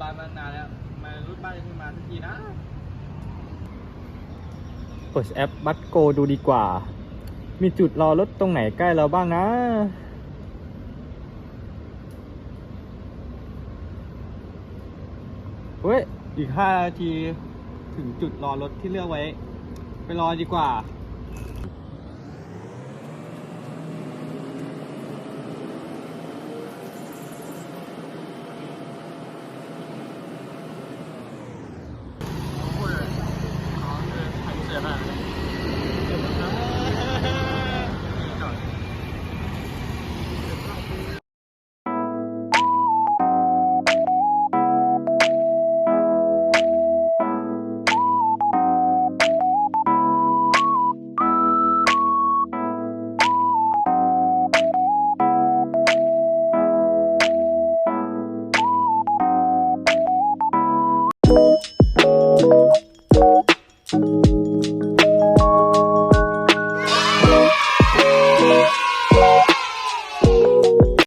รถบัสมานานแล้วทำไมรถบัสยังไม่มาสักทีนะ เปิดแอปบัตโกดูดีกว่า มีจุดรอรถตรงไหนใกล้เราบ้างนะ เฮ้ย อีกห้านาทีถึงจุดรอรถที่เลือกไว้ ไปรอดีกว่า Manhattan.